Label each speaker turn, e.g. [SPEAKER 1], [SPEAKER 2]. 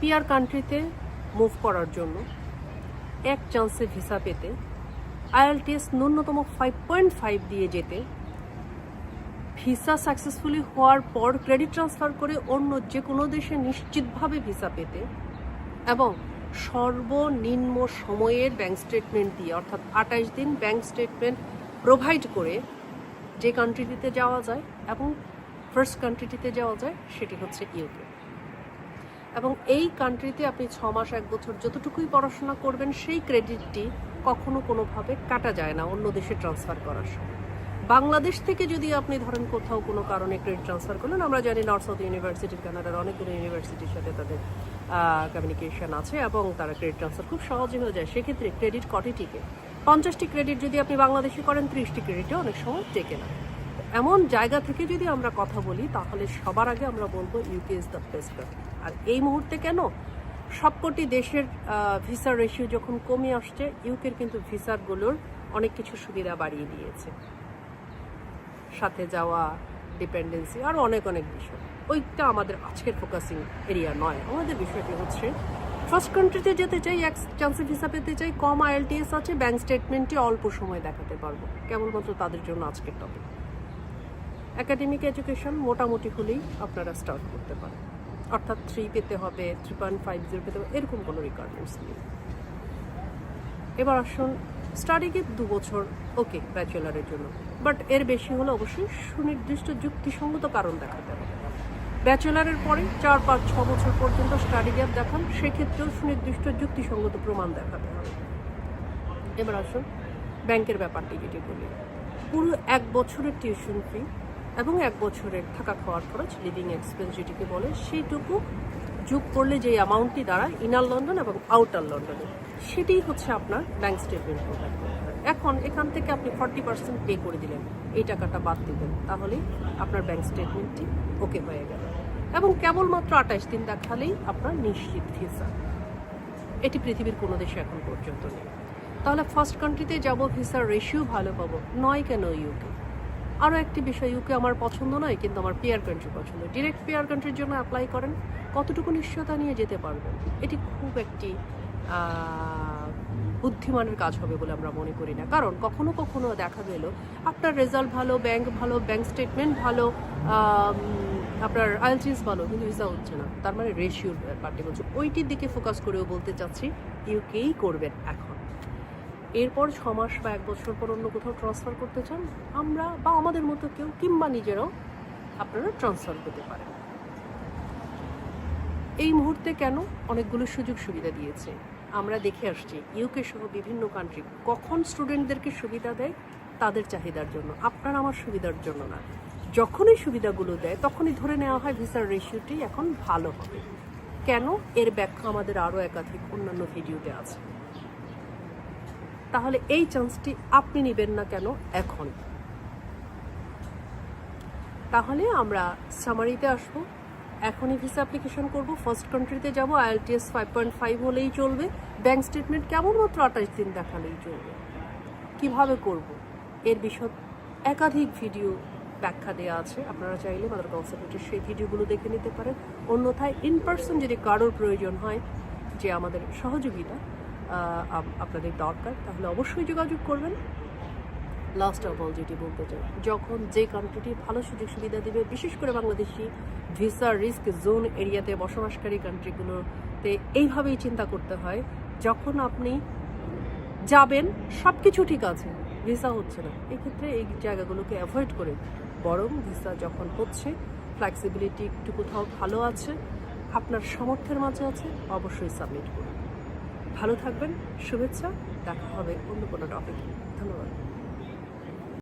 [SPEAKER 1] PR কান্ট্রিতে move করার জন্য এক চান্সে ভিসা পেতে আইএলটিএস ন্যূনতম ফাইভ পয়েন্ট ফাইভ দিয়ে যেতে ভিসা সাকসেসফুলি হওয়ার পর ক্রেডিট ট্রান্সফার করে অন্য যে কোনো দেশে নিশ্চিতভাবে ভিসা পেতে এবং সর্বনিম্ন সময়ের ব্যাংক স্টেটমেন্ট দিয়ে, অর্থাৎ আঠাশ দিন ব্যাংক স্টেটমেন্ট প্রোভাইড করে যে কান্ট্রিটিতে যাওয়া যায় এবং ফার্স্ট কান্ট্রিটিতে যাওয়া যায়, সেটি হচ্ছে ইউকে এবং এই কান্ট্রিতে আপনি ছ মাস, এক বছর যতটুকুই পড়াশোনা করবেন, সেই ক্রেডিটটি কখনো কোনোভাবে কাটা যায় না অন্য দেশে ট্রান্সফার করার সময়। বাংলাদেশ থেকে যদি আপনি ধরেন কোথাও কোনো কারণে ক্রেডিট ট্রান্সফার করলেন, আমরা জানি নর্থ সাউথ ইউনিভার্সিটির কানাডার অনেকগুলো ইউনিভার্সিটির সাথে তাদের কমিউনিকেশন আছে এবং তারা ক্রেডিট ট্রান্সফার খুব সহজে হয়ে যায়। সেক্ষেত্রে ক্রেডিট কটি টিকে পঞ্চাশটি ক্রেডিট যদি আপনি বাংলাদেশে করেন, ত্রিশটি ক্রেডিটে অনেক সময় টেকে না। এমন জায়গা থেকে যদি আমরা কথা বলি, তাহলে সবার আগে আমরা বলব ইউকে ইজ দ্য বেস্ট আর এই মুহূর্তে কেন? সবকটি দেশের ভিসা রেশিও যখন কমে আসছে ইউকের কিন্তু ভিসারগুলোর অনেক কিছু সুবিধা বাড়িয়ে দিয়েছে। সাথে যাওয়া ডিপেন্ডেন্সি আরও অনেক অনেক বিষয়। ওইটা আমাদের আজকের ফোকাসিং এরিয়া নয়। আমাদের বিষয়টি হচ্ছে ফার্স্ট কান্ট্রিতে যেতে চাই, এক চান্সে ভিসা পেতে চাই, কম আইএলটিএস আছে ব্যাংক স্টেটমেন্টটি অল্প সময় দেখাতে পারব। কেবলমাত্র তাদের জন্য আজকের টপিক একাডেমিক এডুকেশন মোটামুটি হলেই আপনারা স্টার্ট করতে পারেন। অর্থাৎ থ্রি পেতে হবে থ্রি পয়েন্ট ফাইভ জিরো পেতে হবে, এরকম কোনো রিকোয়ারমেন্টস নেই। এবার আসুন স্টাডি স্টাডিকে দু বছর ওকে ব্যাচেলারের জন্য। বাট এর বেশি হলে অবশ্যই সুনির্দিষ্ট যুক্তিসঙ্গত কারণ দেখাতে হবে। ব্যাচেলারের পরে চার, পাঁচ, ছ বছর পর্যন্ত স্টাডি গ্যাপ দেখান, সেক্ষেত্রেও সুনির্দিষ্ট যুক্তিসঙ্গত প্রমাণ দেখাতে হবে। এবার আসুন ব্যাংকের ব্যাপারটি যেটি বলি। পুরো এক বছরের টিউশন ফি এবং এক বছরের থাকা খাওয়ার খরচ লিভিং এক্সপেন্স যেটিকে বলে, সেইটুকু যোগ করলে যে অ্যামাউন্টটি দাঁড়ায় ইনার লন্ডন এবং আউটার লন্ডনে সেটাই হচ্ছে আপনার ব্যাংক স্টেটমেন্ট প্রোভাইড এখন এখান থেকে আপনি ফর্টি পার্সেন্ট পে করে দিলেন, এই টাকাটা বাদ দিবেন তাহলে আপনার ব্যাংক স্টেটমেন্টটি ওকে হয়ে গেল। এবং কেবলমাত্র আঠাশ দিন দেখালেই আপনার নিশ্চিত ভিসা এটি পৃথিবীর কোনো দেশে এখন পর্যন্ত নেই। তাহলে ফার্স্ট কান্ট্রিতে যাব ভিসার রেশিও ভালো পাবো, নয় কেন ইউকে আরও একটি বিষয় ইউকে আমার পছন্দ নয়, কিন্তু আমার পেয়ার কান্ট্রি পছন্দ। ডিরেক্ট পেয়ার কান্ট্রির জন্য অ্যাপ্লাই করেন, কতটুকু নিশ্চয়তা নিয়ে যেতে পারবেন, এটি খুব একটি বুদ্ধিমানের কাজ হবে বলে আমরা মনে করি না। কারণ কখনো কখনো দেখা গেল, আপনার রেজাল্ট ভালো ব্যাংক ভালো ব্যাংক স্টেটমেন্ট ভালো আপনার আইএলটিএস ভালো, কিন্তু ভিসা হচ্ছে না। তার মানে রেশিওর ব্যাপারটি বলছে। ওইটির দিকে ফোকাস করেও বলতে চাচ্ছি ইউকেই করবেন এখন। এরপর ছ মাস বা এক বছর পর অন্য কোথাও ট্রান্সফার করতে চান, আমরা বা আমাদের মতো কেউ কিংবা নিজেরাও আপনারা ট্রান্সফার করতে পারেন। এই মুহূর্তে কেন অনেকগুলো সুযোগ সুবিধা দিয়েছে? আমরা দেখে আসছি ইউকে সহ বিভিন্ন কান্ট্রি কখন স্টুডেন্টদেরকে সুবিধা দেয়? তাদের চাহিদার জন্য। আপনার আমার সুবিধার জন্য না। যখনই সুবিধাগুলো দেয়, তখনই ধরে নেওয়া হয় ভিসার রেশিওটি এখন ভালো হবে। কেন? এর ব্যাখ্যা আমাদের আরও একাধিক অন্যান্য ভিডিওতে আছে। তাহলে এই চান্সটি আপনি নেবেন না কেন এখন? তাহলে আমরা সামারিতে আসব। এখনই ভিসা অ্যাপ্লিকেশন করব। ফার্স্ট কান্ট্রিতে যাব। আইএলটিএস ফাইভ পয়েন্ট ফাইভ হলেই চলবে। ব্যাংক স্টেটমেন্ট কেবলমাত্র আঠাশ দিন দেখালেই চলবে। কীভাবে করব? এর বিষয় একাধিক ভিডিও ব্যাখ্যা দেওয়া আছে। আপনারা চাইলে মাদার কনসালটেন্টের সেই ভিডিওগুলো দেখে নিতে পারেন। অন্যথায় ইন পার্সন যদি কারোর প্রয়োজন হয়, যে আমাদের সহযোগিতা আপনাদের দরকার, তাহলে অবশ্যই যোগাযোগ করবেন। লাস্ট অফ অল যেটি বলতে চাই। যখন যে কান্ট্রিটি ভালো সুযোগ সুবিধা দেবে, বিশেষ করে বাংলাদেশি ভিসা রিস্ক জোন এরিয়াতে বসবাসকারী কান্ট্রিগুলোতে এইভাবেই চিন্তা করতে হয়, যখন আপনি যাবেন সব কিছু ঠিক আছে, ভিসা হচ্ছে না। এক্ষেত্রে এই জায়গাগুলোকে অ্যাভয়েড করে, বরং ভিসা যখন হচ্ছে ফ্লেক্সিবিলিটি একটু কোথাও ভালো আছে, আপনার সামর্থ্যের মাঝে আছে, অবশ্যই সাবমিট করুন। ভালো থাকবেন শুভেচ্ছা দেখা হবে অন্য কোনো টপিকে ধন্যবাদ।